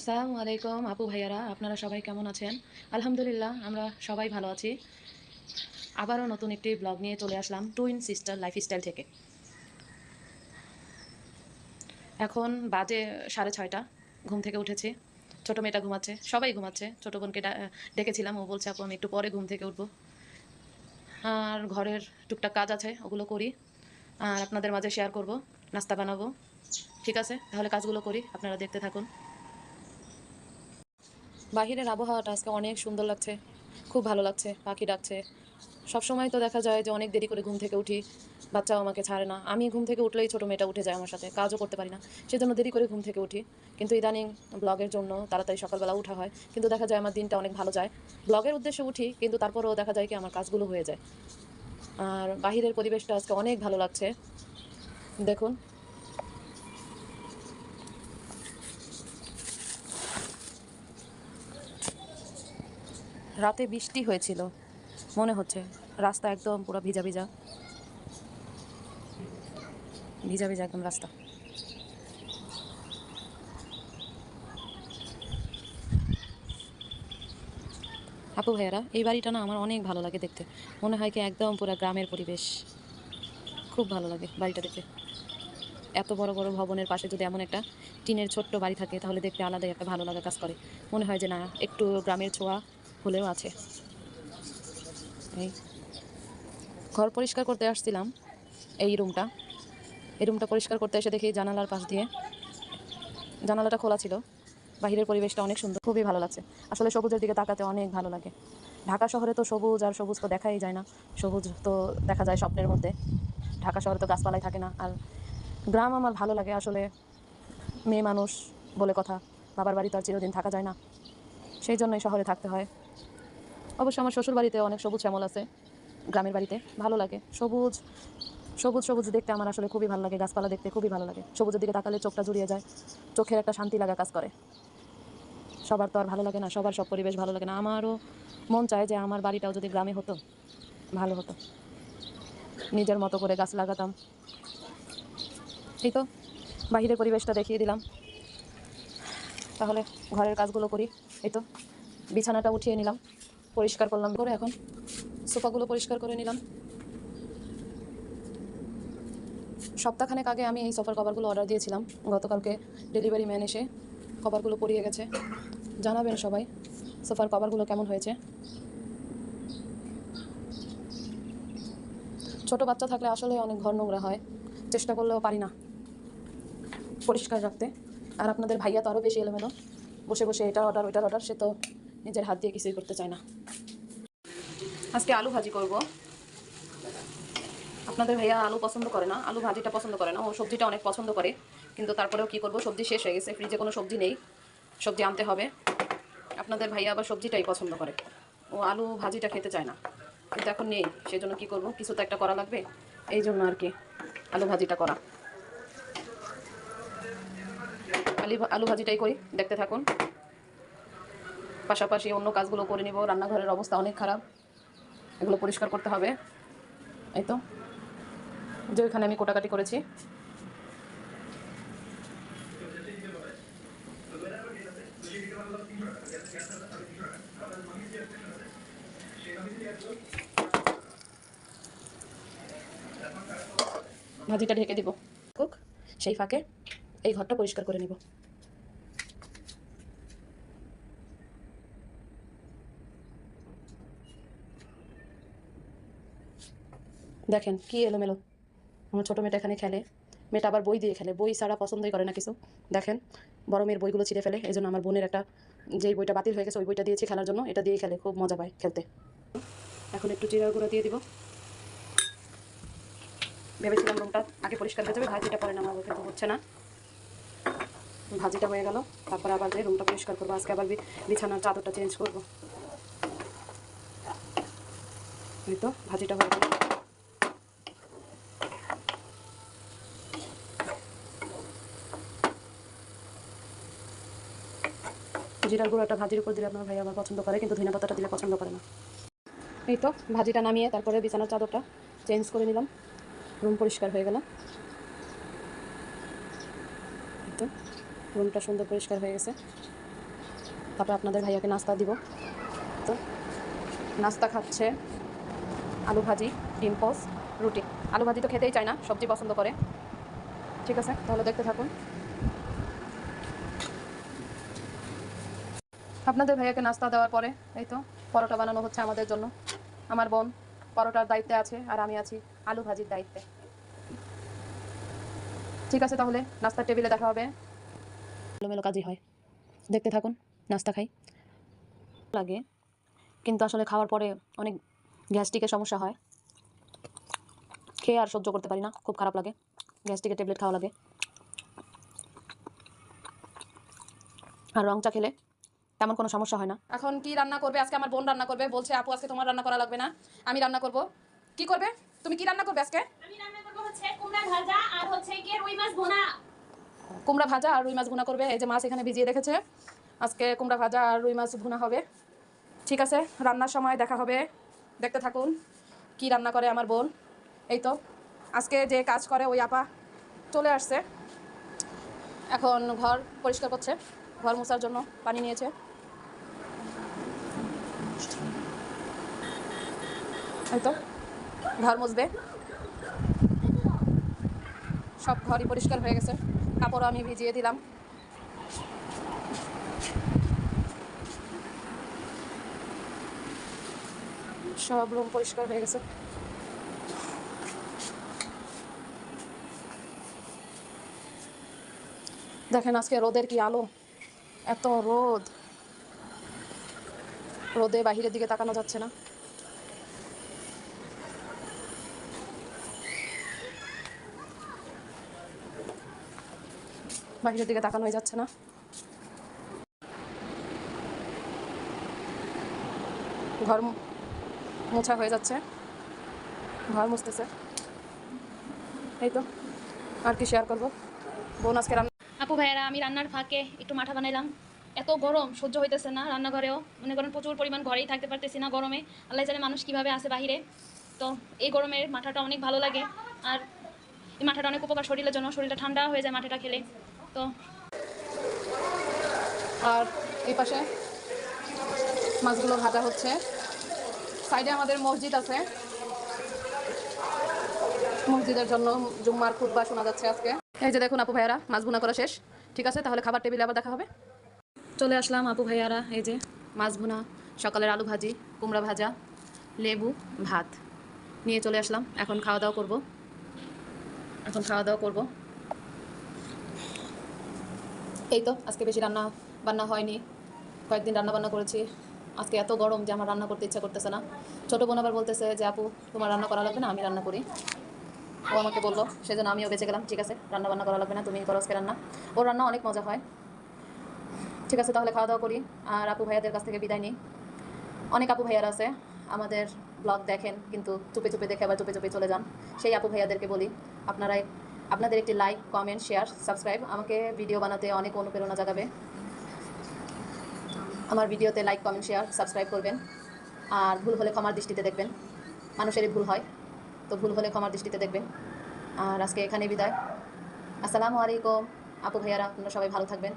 আসসালামু আলাইকুম, আপু ভাইয়ারা, আপনারা সবাই কেমন আছেন? আলহামদুলিল্লাহ, আমরা সবাই ভালো আছি। আবারও নতুন একটি ব্লগ নিয়ে চলে আসলাম টুইন সিস্টার লাইফস্টাইল থেকে। এখন বাজে সাড়ে ছয়টা, ঘুম থেকে উঠেছি। ছোটো মেয়েটা ঘুমাচ্ছে, সবাই ঘুমাচ্ছে। ছোটো বোনকে ডেকেছিলাম, ও বলছে, আপু, আমি একটু পরে ঘুম থেকে উঠবো। আর ঘরের টুকটাক কাজ আছে, ওগুলো করি। আর আপনাদের মাঝে শেয়ার করব, নাস্তা বানাবো। ঠিক আছে? তাহলে কাজগুলো করি, আপনারা দেখতে থাকুন। বাহিরের আবহাওয়াটা আজকে অনেক সুন্দর লাগছে, খুব ভালো লাগছে, পাখি ডাকছে। সবসময় তো দেখা যায় যে অনেক দেরি করে ঘুম থেকে উঠি, বাচ্চাও আমাকে ছাড়ে না। আমি ঘুম থেকে উঠলেই ছোটো মেয়েটা উঠে যায় আমার সাথে, কাজও করতে পারি না। সেজন্য দেরি করে ঘুম থেকে উঠি। কিন্তু ইদানিং ব্লগের জন্য তাড়াতাড়ি সকালবেলা উঠা হয়। কিন্তু দেখা যায় আমার দিনটা অনেক ভালো যায়। ব্লগের উদ্দেশ্যে উঠি, কিন্তু তারপরেও দেখা যায় কি আমার কাজগুলো হয়ে যায়। আর বাহিরের পরিবেশটা আজকে অনেক ভালো লাগছে। দেখুন। রাতে বৃষ্টি হয়েছিল। মনে হচ্ছে, রাস্তা একদম পুরো ভিজা ভিজা। ভিজা ভিজা একদম রাস্তা। আপু ভাইয়ারা, এই বাড়িটা না আমার অনেক ভালো লাগে দেখতে। মনে হয় কি একদম পুরো গ্রামের পরিবেশ। খুব ভালো লাগে বাড়িটা দেখতে। এত বড় বড় ভবনের পাশে যদি এমন একটা টিনের ছোট্ট বাড়ি থাকে, তাহলে দেখতে আলাদাই একটা ভালো লাগা কাজ করে। মনে হয় যে না, একটু গ্রামের ছোঁয়া হলেও আছে। এই ঘর পরিষ্কার করতে আসছিলাম, এই রুমটা। এই রুমটা পরিষ্কার করতে এসে দেখি জানালার পাশ দিয়ে জানালাটা খোলা ছিল। বাহিরের পরিবেশটা অনেক সুন্দর, খুবই ভালো লাগছে। আসলে সবুজের দিকে তাকাতে অনেক ভালো লাগে। ঢাকা শহরে তো সবুজ আর সবুজ তো দেখাই যায় না। সবুজ তো দেখা যায় স্বপ্নের মধ্যে। ঢাকা শহরে তো গাছপালাই থাকে না। আর গ্রাম আমার ভালো লাগে আসলে। মেয়ে মানুষ বলে কথা, বাবার বাড়ি তো আর চিরদিন থাকা যায় না। সেই জন্যই শহরে থাকতে হয়। অবশ্য আমার শ্বশুর বাড়িতে অনেক সবুজ শ্যামল আছে, গ্রামের বাড়িতে, ভালো লাগে। সবুজ সবুজ সবুজ দেখতে আমার আসলে খুবই ভালো লাগে, গাছপালা দেখতে খুবই ভালো লাগে। সবুজের দিকে তাকালে চোখটা জুড়িয়ে যায়, চোখের একটা শান্তি লাগা কাজ করে। সবার তো আর ভালো লাগে না, সবার সব পরিবেশ ভালো লাগে না। আমারও মন চায় যে আমার বাড়িটাও যদি গ্রামে হতো, ভালো হতো। নিজের মতো করে গাছ লাগাতাম। এই তো, বাহিরের পরিবেশটা দেখিয়ে দিলাম। তাহলে ঘরের কাজগুলো করি। এই তো, বিছানাটা উঠিয়ে নিলাম। পরিষ্কার করলাম। করে এখন সোফাগুলো পরিষ্কার করে নিলাম। সপ্তাহখানেক আগে আমি এই সোফার কভারগুলো অর্ডার দিয়েছিলাম। গতকালকে ডেলিভারি ম্যান এসে কভারগুলো পরিয়ে গেছে। জানাবেন সবাই সোফার কভারগুলো কেমন হয়েছে। ছোট বাচ্চা থাকলে আসলে অনেক ঘর নোংরা হয়। চেষ্টা করলেও পারি না পরিষ্কার রাখতে। আর আপনাদের ভাইয়া তো আরও বেশি এলোমেলো। বসে বসে এটা অর্ডার ওইটার অর্ডার সে তো নিজের হাত দিয়ে কিছুই করতে চায় না। আজকে আলু ভাজি করব। আপনাদের ভাইয়া আলু পছন্দ করে না, আলু ভাজিটা পছন্দ করে না, ও সবজিটা অনেক পছন্দ করে, কিন্তু তারপরেও কি করব, সবজি শেষ হয়ে গেছে ফ্রিজে কোনো সবজি নেই, সবজি আনতে হবে। আপনাদের ভাইয়া আবার সবজিটাই পছন্দ করে। ও আলু ভাজিটা খেতে চায় না, কিন্তু এখন নেই সেই জন্য কী করব, কিছু তো একটা করা লাগবে, এই জন্য আর কি আলু ভাজিটা করা। আলু আলু ভাজিটাই করি, দেখতে থাকুন। পাশাপাশি অন্য কাজগুলো করে নিব। রান্নাঘরের অবস্থা অনেক খারাপ। এগুলো পরিষ্কার করতে হবে। এই তো। যে ওইখানে আমি কোটাকাটি করেছি। ভাজিটা ঢেকে দিব। কুক সেই ফাঁকে এই ঘরটা পরিষ্কার করে নিব। দেখেন কি এলোমেলো। আমার ছোটো মেয়েটা এখানে খেলে, মেয়েটা আবার বই দিয়ে খেলে। বই ছাড়া পছন্দই করে না কিছু। দেখেন, বড় মেয়ের বইগুলো ছিঁড়ে ফেলে, এই জন্য আমার বোনের একটা যেই বইটা বাতিল হয়ে গেছে, ওই বইটা দিয়েছি খেলার জন্য। এটা দিয়েই খেলে, খুব মজা পায় খেলতে। এখন একটু জিরার গুঁড়ো দিয়ে দিব। ভেবেছিলাম রুমটা আগে পরিষ্কার হয়ে যাবে, ভাজিটা পরে না আমার কিন্তু হচ্ছে না। ভাজিটা হয়ে গেল, তারপর আবার যে রুমটা পরিষ্কার করব, আজকে আবার বিছানার চাদরটা চেঞ্জ করব। এই তো, ভাজিটা হয়ে গেল। জিরার গুঁড়োটা ভাজির উপর দিলে আপনার ভাই আবার পছন্দ করে, কিন্তু ধনিয়া পাতাটা দিলে পছন্দ করে না। এই তো, ভাজিটা নামিয়ে তারপরে বিছানার চাদরটা চেঞ্জ করে নিলাম। রুম পরিষ্কার হয়ে গেল। তো, রুমটা সুন্দর পরিষ্কার হয়ে গেছে। তারপর আপনাদের ভাইয়াকে নাস্তা দিব। তো, নাস্তা খাচ্ছে আলু ভাজি, ডিম পোস্ট রুটি। আলু ভাজি তো খেতেই চায় না, সবজি পছন্দ করে। ঠিক আছে, তাহলে দেখতে থাকুন। আপনাদের ভাইয়াকে নাস্তা দেওয়ার পরে, এই তো, পরোটা বানানো হচ্ছে আমাদের জন্য। আমার বোন পরোটার দায়িত্বে আছে আর আমি আছি আলু ভাজির দায়িত্বে। ঠিক আছে তাহলে, নাস্তার টেবিলে দেখা হবে। এলোমেলো কাজই হয়। দেখতে থাকুন, নাস্তা খাই। লাগে, কিন্তু আসলে খাওয়ার পরে অনেক গ্যাস্ট্রিকের সমস্যা হয়। খেয়ে আর সহ্য করতে পারি না, খুব খারাপ লাগে। গ্যাস্ট্রিকের ট্যাবলেট খাওয়া লাগে। আর রং চা খেলে তেমন কোনো সমস্যা হয় না। এখন কি রান্না করবে? আজকে আমার বোন রান্না করবে। বলছে আপু আজকে তোমার রান্না করা লাগবে না। আমি রান্না করব। কি করবে? তুমি কি রান্না করবে আজকে? আমি রান্না করব হচ্ছে কুমড়া ভাজা আর হচ্ছে গিয়ে রুই মাছ ভুনা। কুমড়া ভাজা আর রুই মাছ ভুনা করবে। এই যে মাছ এখানে ভিজিয়ে রেখেছে। আজকে কুমড়া ভাজা আর রুই মাছ ভুনা হবে। ঠিক আছে রান্নার সময় দেখা হবে। দেখতে থাকুন কি রান্না করে আমার বোন। এই তো আজকে যে কাজ করে ওই আপা চলে আসছে। এখন ঘর পরিষ্কার করছে। ঘর মোছার জন্য পানি নিয়েছে। এই ঘর মুছবে। সব ঘরই পরিষ্কার হয়ে গেছে। কাপড় আমি ভিজিয়ে দিলাম। সব রুম পরিষ্কার হয়ে গেছে। দেখেন আজকে রোদের কি আলো? এত রোদ। রোদে বাহিরের দিকে তাকানো যাচ্ছে না। বাহিরের দিকে তাকানো হয়ে যাচ্ছে না। ঘর মোছা হয়ে যাচ্ছে। ঘর মুছতেছে। এই তো, আর কি শেয়ার করব? বোন আজকে রান্না আপু ভাইয়েরা, আমি রান্নার ফাঁকে একটু মাঠা বানাইলাম। এত গরম, সহ্য হইতেছে না রান্নাঘরেও। মনে করেন প্রচুর পরিমাণ ঘরেই থাকতে পারতেছি না গরমে। আল্লাহ জানে মানুষ কীভাবে আসে বাহিরে। তো এই গরমের মাথাটা অনেক ভালো লাগে। আর এই মাথাটা অনেক উপকার শরীরের জন্য। শরীরটা ঠান্ডা হয়ে যায় মাথাটা খেলে। তো। আর এই পাশে মাছগুলো ভাজা হচ্ছে। সাইডে আমাদের মসজিদ আছে। মসজিদের জন্য জুম্মার খুতবা শোনা যাচ্ছে আজকে। এই যে দেখুন আপু ভাইয়ারা, মাছ ভুনা করা শেষ। ঠিক আছে, তাহলে খাবার টেবিলে আবার দেখা হবে। চলে আসলাম আপু ভাইয়ারা, এই যে মাছ ভুনা, সকালের আলু ভাজি, কুমড়া ভাজা, লেবু, ভাত নিয়ে চলে আসলাম। এখন খাওয়া দাওয়া করব। এখন খাওয়া দাওয়া করব। এই তো, আজকে বেশি রান্না বান্না হয়নি। কয়েকদিন রান্না বান্না করেছি। আজকে এত গরম যে আমার রান্না করতে ইচ্ছা করতেছে না। ছোটো বোন আবার বলতেছে যে, আপু, তোমার রান্না করা লাগবে না? আমি রান্না করি। ও আমাকে বলল, সেজন্য আমিও বেঁচে গেলাম। ঠিক আছে, রান্না বান্না করা লাগবে না। তুমি করো আজকে রান্না। ওর রান্না অনেক মজা হয়। ঠিক আছে, তাহলে খাওয়া দাওয়া করি। আর আপু ভাইয়াদের কাছ থেকে বিদায় নিই। অনেক আপু ভাইয়ারা আছে। আমাদের ব্লগ দেখেন, কিন্তু চুপে চুপে দেখে আবার চুপে চুপে চলে যান। সেই আপু ভাইয়াদেরকে বলি, আপনারাই আপনাদের একটি লাইক কমেন্ট শেয়ার সাবস্ক্রাইব আমাকে ভিডিও বানাতে অনেক অনুপ্রেরণা জাগাবে। আমার ভিডিওতে লাইক কমেন্ট শেয়ার সাবস্ক্রাইব করবেন। আর ভুল হলে ক্ষমার দৃষ্টিতে দেখবেন। মানুষেরই ভুল হয়, তো ভুল হলে ক্ষমার দৃষ্টিতে দেখবেন। আর আজকে এখানে বিদায়। আসসালামু আলাইকুম, আপু ভাইয়ারা আপনারা সবাই ভালো থাকবেন।